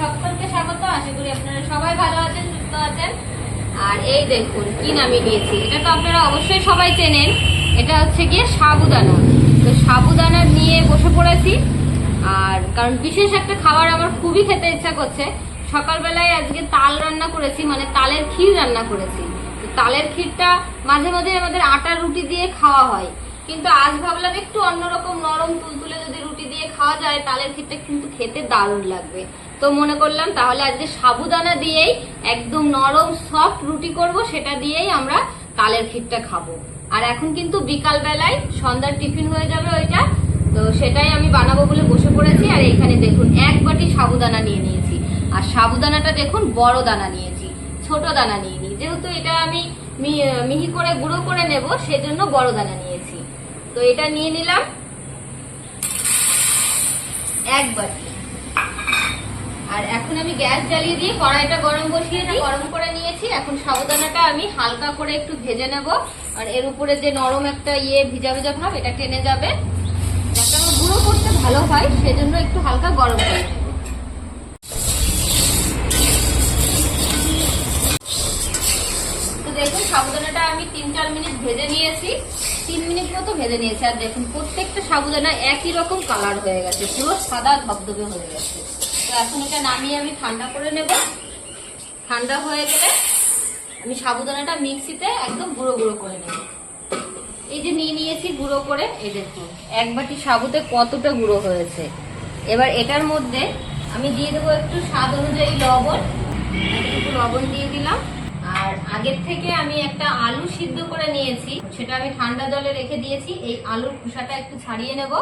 সকলকে স্বাগত, আশা করি আপনারা সবাই ভালো আছেন, সুস্থ আছেন। আর এই দেখুন, কি নামিয়ে নিয়েছি এটা তো আপনারা অবশ্যই সবাই চেনেন। এটা হচ্ছে গিয়ে সাবুদানা। তো সাবুদানা নিয়ে বসে পড়েছি। আর কারণ বিশেষ একটা খাবার আমার খুবই খেতে ইচ্ছা করছে। সকালবেলায় আজকে তাল রান্না করেছি মানে তালের ক্ষীর রান্না করেছি। তো তালের ক্ষীরটা মাঝে মাঝে আমাদের আটার রুটি দিয়ে খাওয়া হয়। কিন্তু আজ ভাবলাম একটু অন্যরকম নরম, তুলতুলে যদি রুটি দিয়ে খাওয়া যায়, তালের ক্ষীরটা কিন্তু খেতে দারুণ লাগবে। তো মনে করলাম, তাহলে আজকে সাবুদানা দিয়েই একদম নরম সফট রুটি করব, সেটা দিয়েই আমরা তালের ক্ষীরটা খাব। আর এখন কিন্তু বিকাল বেলায় সন্ধ্যার টিফিন হয়ে যাবে ওইটা, তো সেটাই আমি বানাবো বলে বসে পড়েছি, আর এখানে দেখুন এক বাটি সাবুদানা নিয়ে নিয়েছি। আর সাবুদানাটা দেখুন বড় দানা নিয়েছি, ছোট দানা নিইনি যেহেতু এটা আমি মিহি করে গুঁড়ো করে নেব, সেজন্য বড় দানা নিয়েছি। তো এটা নিয়ে নিলাম এক বাটি। আর এখন আমি গ্যাস জ্বালিয়ে দিয়ে কড়াইটা গরম বসিয়ে গরম করে নিয়েছি। এখন সাবুদানাটা আমি হালকা করে একটু ভেজে নেব। আর এর উপরে যে নরম একটা ইয়ে ভিজা ভিজা ভাব, এটা টেনে যাবে। যাতে আমার গুঁড়ো করতে ভালো হয়, সেজন্য একটু হালকা গরম করে দেখুন সাবুদানাটা আমি তিন চার মিনিট ভেজে নিয়েছি। তিন মিনিট মতো ভেজে নিয়েছি। আর দেখুন, প্রত্যেকটা সাবুদানা একই রকম কালার হয়ে গেছে। পুরো সাদা ধবধবে হয়ে গেছে। তো এখন এটা নামিয়ে আমি ঠান্ডা করে নেব। ঠান্ডা হয়ে গেলে আমি সাবুদানাটা মিক্সিতে একদম গুঁড়ো গুঁড়ো করে নেব। এই যে নিয়ে নিয়েছি গুঁড়ো করে, এই দেখুন, এক বাটি সাবুতে কতটা গুঁড়ো হয়েছে। এবার এটার মধ্যে আমি দিয়ে দেবো একটু স্বাদ অনুযায়ী লবণ। একটু লবণ দিয়ে দিলাম। আর আগের থেকে আমি একটা আলু সিদ্ধ করে নিয়েছি, সেটা আমি ঠান্ডা জলে রেখে দিয়েছি। এই আলুর খোসাটা একটু ছাড়িয়ে নেব।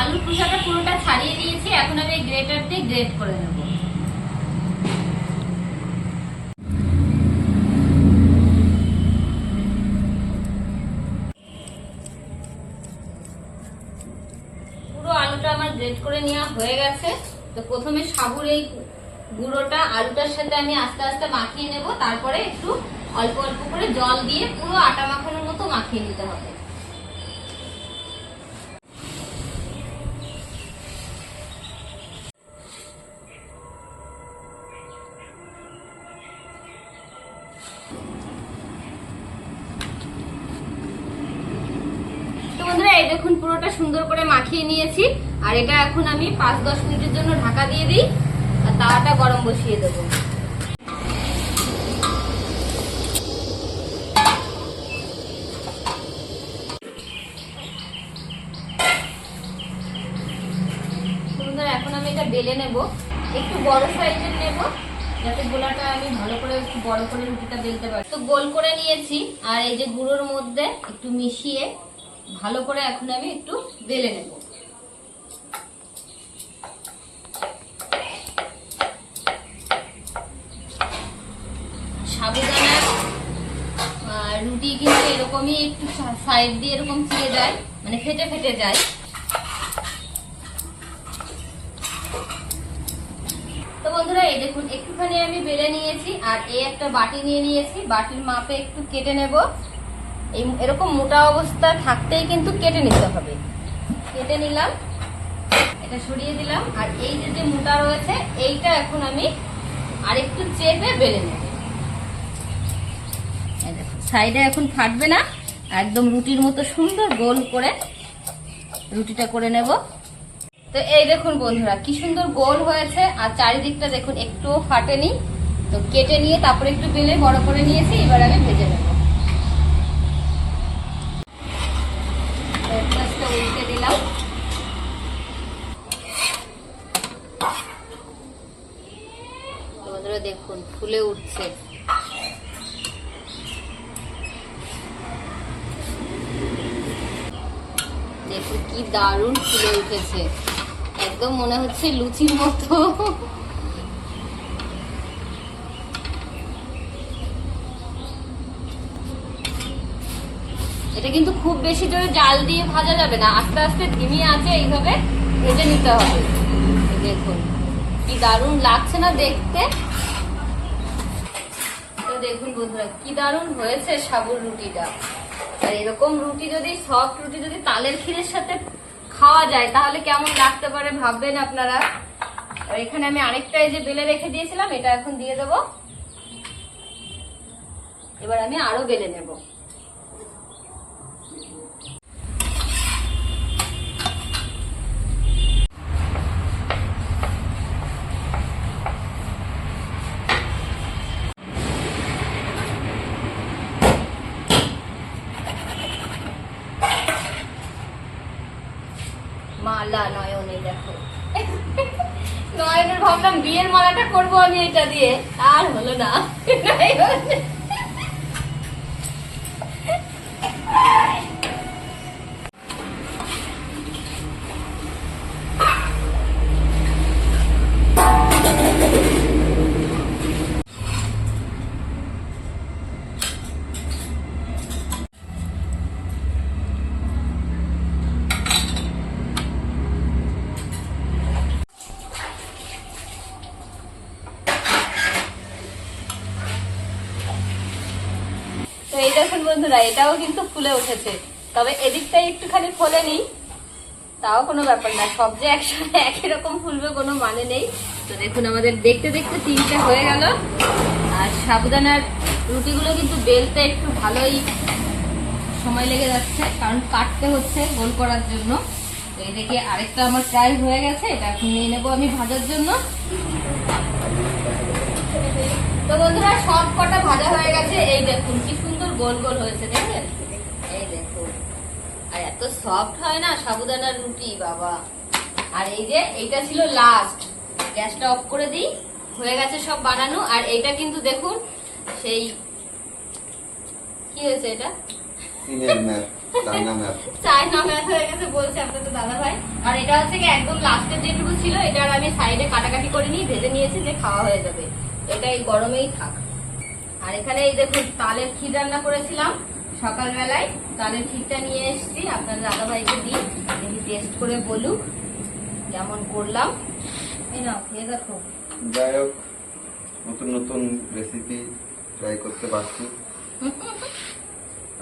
আলুর খোসাটা পুরোটা ছাড়িয়ে নিয়েছি এখন আমি গ্রেটার দিয়ে গ্রেট করে নেব। পুরো আলুটা আমার গ্রেট করে নেওয়া হয়ে গেছে। তো প্রথমে সাবুর এই গুঁড়োটা, আলুটার সাথে আমি আস্তে আস্তে মাখিয়ে নেব। তারপরে একটু অল্প অল্প করে জল দিয়ে পুরো আটা মাখানোর মতো মাখিয়ে নিতে হবে। মাখিয়ে নিয়েছি। আর এটা এখন আমি পাঁচ দশ মিনিটের জন্য ঢাকা দিয়ে দিই। আর তাওয়াটা গরম বসিয়ে দেবো। এখন আমি এটা বেলে নেব। একটু বড় সাইজের নেব, যাতে গোলাটা আমি ভালো করে একটু বড় করে রুটিটা বেলতে পারি। তো গোল করে নিয়েছি, আর এই যে গুঁড়োর মধ্যে একটু মিশিয়ে ভালো করে এখন আমি একটু বেলে নেব সাবুদানার আহ, রুটি কিন্তু এরকমই একটু সাইড দিয়ে এরকম চিড়ে যায় মানে ফেটে ফেটে যায়। তো বন্ধুরা, এই দেখুন, একটুখানি আমি বেলে নিয়েছি, আর এই একটা বাটি নিয়ে নিয়েছি। বাটির মাপে একটু কেটে নেব। এই এরকম মোটা অবস্থা থাকতেই কিন্তু কেটে নিতে হবে। কেটে নিলাম, এটা সরিয়ে দিলাম, আর এই যে যে মোটা রয়েছে, এইটা এখন আমি আরেকটু চেপে বেলে নেব। সাইডে এখন ফাটবে না। একদম রুটির মতো সুন্দর গোল করে রুটিটা করে নেব। তো এই দেখুন বন্ধুরা, কি সুন্দর গোল হয়েছে। আর চারিদিকটা দেখুন, একটুও ফাটেনি। তো কেটে নিয়ে তারপরে একটু বেলে বড় করে নিয়েছি, এবার আমি ভেজে নেব। উল্টে দিলাম। দেখুন, ফুলে উঠছে। দেখুন কি দারুণ ফুলে উঠেছে। একদম মনে হচ্ছে লুচির মতো। এটা কিন্তু খুব বেশি জোরে জাল দিয়ে ভাজা যাবে না। আস্তে আস্তে ধিমি আছে এইভাবে ভেজে নিতে হবে। দেখুন কি দারুণ লাগছে না দেখতে। দেখুন বন্ধুরা, কি দারুণ হয়েছে সাবুর রুটিটা। আর এরকম রুটি যদি সফট রুটি যদি তালের ক্ষীরের সাথে খাওয়া যায়, তাহলে কেমন লাগতে পারে ভাববেন আপনারা? আর এখানে আমি আরেকটা এই যে বেলে রেখে দিয়েছিলাম, এটা এখন দিয়ে দেবো। এবার আমি আরও বেলে নেব। মালা এই দেখো। নয়নের ভাবলাম বিয়ের মালাটা করব আমি এটা দিয়ে। আর হলো না। এই দেখুন বন্ধুরা, এটাও কিন্তু ফুলে উঠেছে। তবে এদিকটাই একটুখানি ফোলে নি তাও কোনো ব্যাপার না। সব যে একসাথে একই রকম ফুলবে কোনো মানে নেই। তো দেখুন আমাদের দেখতে দেখতে তিনটে হয়ে গেল। আর সাবুদানার রুটিগুলো কিন্তু বেলতে একটু ভালোই সময় লেগে যাচ্ছে, কারণ কাটতে হচ্ছে গোল করার জন্য। তো এদিকে আরেকটা আমার প্রায় হয়ে গেছে, এটা নিয়ে নেব আমি ভাজার জন্য। তো বন্ধুরা সব কটা ভাজা হয়ে গেছে। এই দেখুন কি সুন্দর গোল গোল হয়েছে দেখেন এই দেখুন আর এত সফট হয় না সাবুদানার রুটি বাবা। আর এই যে এইটা ছিল লাস্ট গ্যাসটা অফ করে দিই হয়ে গেছে সব বানানো। আর এইটা কিন্তু দেখুন সেই কি হয়েছে এটা? চায়না ম্যাথ হয়ে গেছে বলছে আপনাদের দাদা ভাই আর এটা হচ্ছে কি একদম লাস্টের যেটুকু ছিল এটা আর আমি সাইডে কাটাকাটি করে নিয়ে ভেজে নিয়েছি যে খাওয়া হয়ে যাবে। এটা এই গরমেই থাক। আর এখানে এই দেখুন তালের ক্ষীর রান্না করেছিলাম সকালবেলায়। তালের ক্ষীরটা নিয়ে এসেছি আপনার দাদা ভাইকে দিই দেখি টেস্ট করে বলুক কেমন করলাম। এই নাও খেয়ে দেখো। যাই হোক নতুন নতুন রেসিপি ট্রাই করতে পারছি।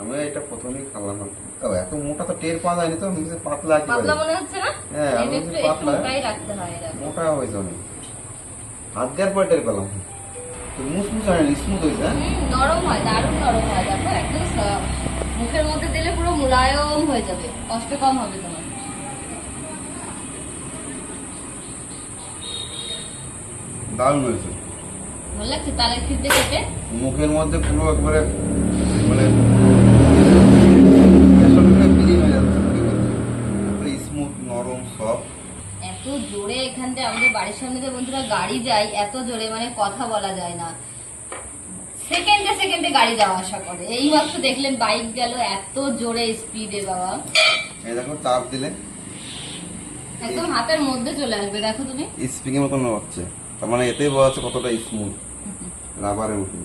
আমি এটা প্রথমেই খেলাম ও, এত মোটা তো টের পাওয়া যায়নি তো পাতলা পাতলা মনে হচ্ছে না? হ্যাঁ, একটু পাতলা। রাখতে হয় মোটা হয়েছে অনেক হাত দেওয়ার পরে টের পেলাম। মুসমুস হয় না স্মুথ হয়েছে হ্যাঁ নরম হয় দারুণ নরম হয় দেখো একদম মুখের মধ্যে দিলে পুরো মুলায়ম হয়ে যাবে কষ্ট কম হবে তোমার। দারুণ হয়েছে। ভালো লাগছে তাহলে খেতে মুখের মধ্যে পুরো একবারে মানে বেসনটা বিলীন হয়ে যাচ্ছে মুখের মধ্যে স্মুথ নরম সফট এত জোরে এখান থেকে আমাদের বাড়ির সামনে যে বন্ধুরা গাড়ি যায় এত জোরে মানে কথা বলা যায় না। সেকেন্ডে সেকেন্ডে গাড়ি যাওয়া আসা করে। এই মাত্র দেখলেন বাইক গেল এত জোরে স্পিডে বাবা। এই দেখো চাপ দিলে। একদম হাতের মধ্যে চলে আসবে দেখো তুমি। স্প্রিং এর মতন হচ্ছে তার মানে এতেই বোঝা যাচ্ছে কতটা স্মুথ রাবারের মতন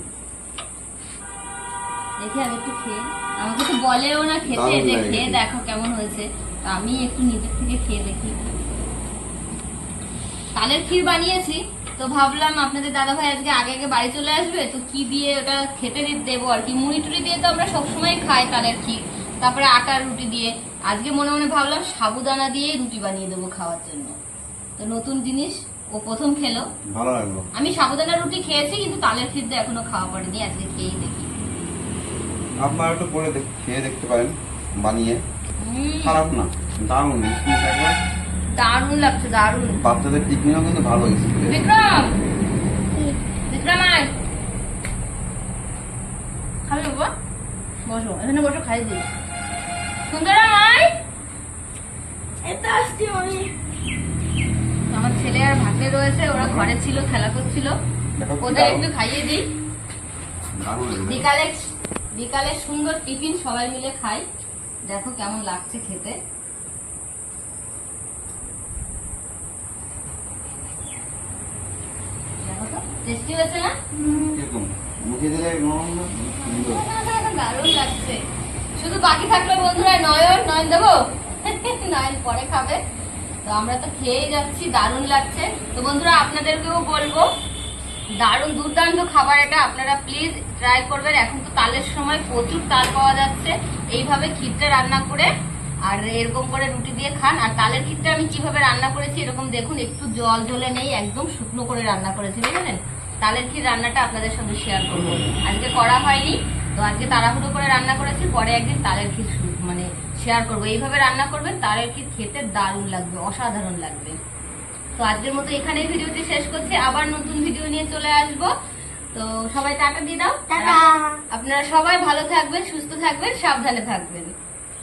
দেখি আমি একটু খেয়ে। আমাকে তো বলেও না খেতে। যে খেয়ে দেখো কেমন হয়েছে। আমি একটু নিজের থেকে খেয়ে দেখি। তালের ক্ষীর বানিয়েছি তো ভাবলাম আপনাদের দাদা ভাই আজকে আগে আগে বাড়ি চলে আসবে তো কি দিয়ে ওটা খেতে দেবো আর কি? মুড়ি টুড়ি দিয়ে তো আমরা সবসময় খাই তালের ক্ষীর। তারপরে আটার রুটি দিয়ে। আজকে মনে মনে ভাবলাম সাবুদানা দিয়ে রুটি বানিয়ে দেবো খাওয়ার জন্য। তো নতুন জিনিস ও প্রথম খেলো। ভালো লাগল। আমি সাবুদানা রুটি খেয়েছি কিন্তু তালের ক্ষীর দিয়ে এখনও খাওয়া পড়েনি আজকে খেয়েই দেখি। আপনারা একটু করে খেয়ে দেখতে পারেন বানিয়ে। খারাপ না দারুণ একবার দারুণ লাগছে দারুণ। বাচ্চাদের টিফিনও কিন্তু ভালো বিক্রম বিক্রম! আয় খাবে বাবা? বসো এখানে বসো খাই দিই। সুন্দরাম আয় এটা আসছি আমি। আমার ছেলে আর ভাগ্নে রয়েছে ওরা ঘরে ছিল খেলা করছিল। ওদের একটু খাইয়ে দিই। বিকালে বিকালে সুন্দর টিফিন সবাই মিলে খাই। দেখো কেমন লাগছে খেতে দেখো তো টেস্টি হয়েছে না? কীরকম মুখে দিলে নরম দারুণ লাগছে। শুধু বাকি থাকল বন্ধুরা নয়ন নয়ন দেবো? নয়ন পরে খাবে। তো আমরা তো খেয়েই যাচ্ছি দারুণ লাগছে। তো বন্ধুরা আপনাদেরকেও বলব দারুণ দুর্দান্ত খাবার এটা। আপনারা প্লিজ ট্রাই করবেন। এখন তো তালের সময় প্রচুর তাল পাওয়া যাচ্ছে। এইভাবে ক্ষীরটা রান্না করে আর এরকম করে রুটি দিয়ে খান। আর তালের ক্ষীরটা আমি কীভাবে রান্না করেছি এরকম দেখুন একটু জল ঝোলে নেই একদম শুকনো করে রান্না করেছি বুঝলেন? তালের ক্ষীর রান্নাটা আপনাদের সঙ্গে শেয়ার করব। আজকে করা হয়নি তো আজকে তাড়াহুড়ো করে রান্না করেছি পরে একদিন তালের ক্ষীর মানে শেয়ার করব। এইভাবে রান্না করবেন তালের ক্ষীর খেতে দারুণ লাগবে অসাধারণ লাগবে। তো আজকের মতো এখানেই ভিডিওটি শেষ করছি আবার নতুন ভিডিও নিয়ে চলে আসব। তো সবাই টাটা দিয়ে দাও। আপনারা সবাই ভালো থাকবেন সুস্থ থাকবেন সাবধানে থাকবেন।